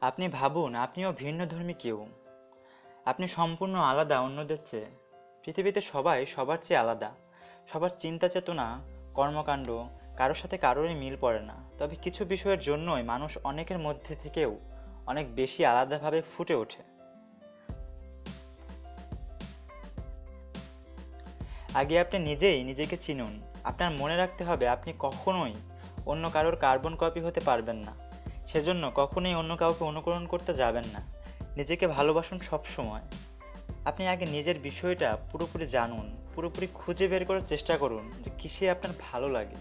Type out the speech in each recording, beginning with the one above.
আপনি ভাবুন, আপনিও ভিন্ন ধর্মী কেউ। আপনি সম্পূর্ণ আলাদা অন্যদের চেয়ে। পৃথিবীতে সবাই সবার চেয়ে আলাদা। সবার চিন্তা চেতনা, কর্মকাণ্ড কারোর সাথে কারোরই মিল পড়ে না। তবে কিছু বিষয়ের জন্যই মানুষ অনেকের মধ্যে থেকেও অনেক বেশি আলাদাভাবে ফুটে ওঠে। আগে আপনি নিজেই নিজেকে চিনুন। আপনার মনে রাখতে হবে আপনি কখনোই অন্য কারোর কার্বন কপি হতে পারবেন না। সেজন্য কখনোই অন্য কাউকে অনুকরণ করতে যাবেন না। নিজেকে ভালোবাসুন সব সময় আপনি আগে নিজের বিষয়টা পুরোপুরি জানুন, পুরোপুরি খুঁজে বের করার চেষ্টা করুন যে কিসে আপনার ভালো লাগে।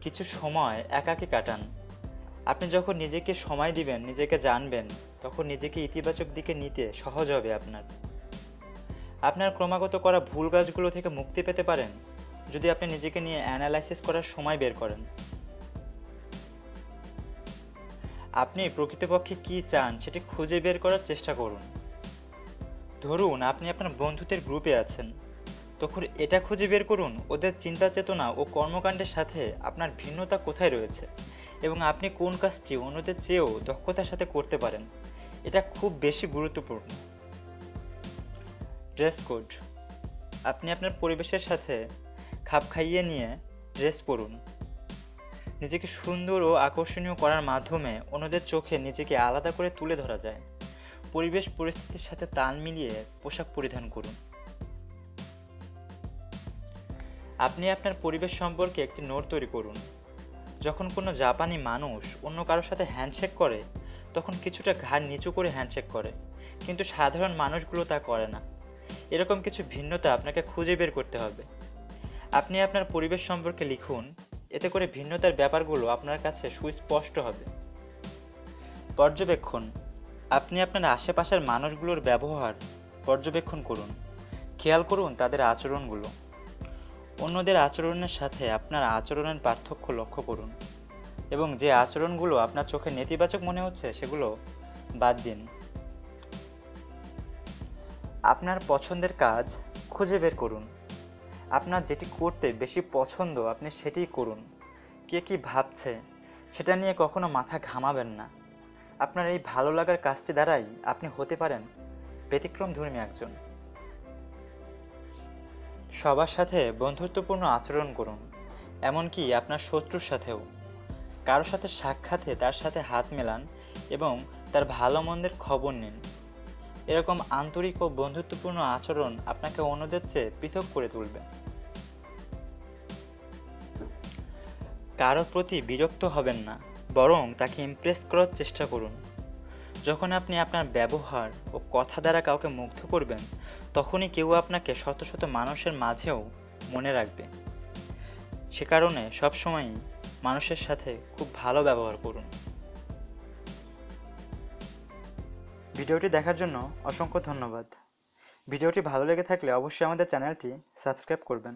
কিছু সময় একাকে কাটান। আপনি যখন নিজেকে সময় দিবেন, নিজেকে জানবেন, তখন নিজেকে ইতিবাচক দিকে নিতে সহজ হবে আপনার। আপনার ক্রমাগত করা ভুল কাজগুলো থেকে মুক্তি পেতে পারেন। যদি আপনি নিজেকে নিয়ে অ্যানালাইসিস করার সময় বের করেন। আপনি প্রকৃতপক্ষে কি চান সেটি খুঁজে বের করার চেষ্টা করুন। ধরুন, আপনি আপনার বন্ধুদের গ্রুপে আছেন। তখন এটা খুঁজে বের করুন, ওদের চিন্তা চেতনা ও কর্মকাণ্ডের সাথে আপনার ভিন্নতা কোথায় রয়েছে এবং আপনি কোন কাজটি অন্যদের চেয়েও দক্ষতার সাথে করতে পারেন। এটা খুব বেশি গুরুত্বপূর্ণ। Dress code. আপনি আপনার পরিবেশের সাথে খাপ খাইয়ে নিয়ে ড্রেস পরুন। নিজেকে সুন্দর ও আকর্ষণীয় করার মাধ্যমে অন্যদের চোখে নিজেকে আলাদা করে তুলে ধরা যায়। পরিবেশ পরিস্থিতির সাথে তাল মিলিয়ে পোশাক পরিধান করুন। আপনি আপনার পরিবেশ সম্পর্কে একটি নোট তৈরি করুন। যখন কোনো জাপানি মানুষ অন্য কারোর সাথে হ্যান্ডশেক করে, তখন কিছুটা ঘাড় নিচু করে হ্যান্ডশেক করে, কিন্তু সাধারণ মানুষগুলো তা করে না। এরকম কিছু ভিন্নতা আপনাকে খুঁজে বের করতে হবে। আপনি আপনার পরিবেশ সম্পর্কে লিখুন এতে করে ভিন্নতার ব্যাপারগুলো আপনার কাছে সুস্পষ্ট হবে। পর্যবেক্ষণ। আপনি আপনার আশেপাশের মানুষগুলোর ব্যবহার পর্যবেক্ষণ করুন। খেয়াল করুন তাদের আচরণগুলো। অন্যদের আচরণের সাথে আপনার আচরণের পার্থক্য লক্ষ্য করুন এবং যে আচরণগুলো আপনার চোখে নেতিবাচক মনে হচ্ছে সেগুলো বাদ দিন। আপনার পছন্দের কাজ খুঁজে বের করুন। আপনার যেটি করতে বেশি পছন্দ, আপনি সেটিই করুন। কে কি ভাবছে, সেটা নিয়ে কখনো মাথা ঘামাবেন না। আপনার এই ভালো লাগার কাজটি দ্বারাই আপনি হতে পারেন ব্যতিক্রম ধর্মী একজন। সবার সাথে বন্ধুত্বপূর্ণ আচরণ করুন, এমনকি আপনার শত্রুর সাথেও। কারোর সাথে সাক্ষাতে তার সাথে হাত মেলান এবং তার ভালো মন্দের খবর নিন। এরকম আন্তরিক ও বন্ধুত্বপূর্ণ আচরণ আপনাকে অন্যদের চেয়ে পৃথক করে তুলবে। কারোর প্রতি বিরক্ত হবেন না, বরং তাকে ইমপ্রেস করার চেষ্টা করুন। যখন আপনি আপনার ব্যবহার ও কথা দ্বারা কাউকে মুগ্ধ করবেন, তখনই কেউ আপনাকে শত শত মানুষের মাঝেও মনে রাখবে। সে কারণে সবসময়ই মানুষের সাথে খুব ভালো ব্যবহার করুন। ভিডিওটি দেখার জন্য অসংখ্য ধন্যবাদ। ভিডিওটি ভালো লেগে থাকলে অবশ্যই আমাদের চ্যানেলটি সাবস্ক্রাইব করবেন।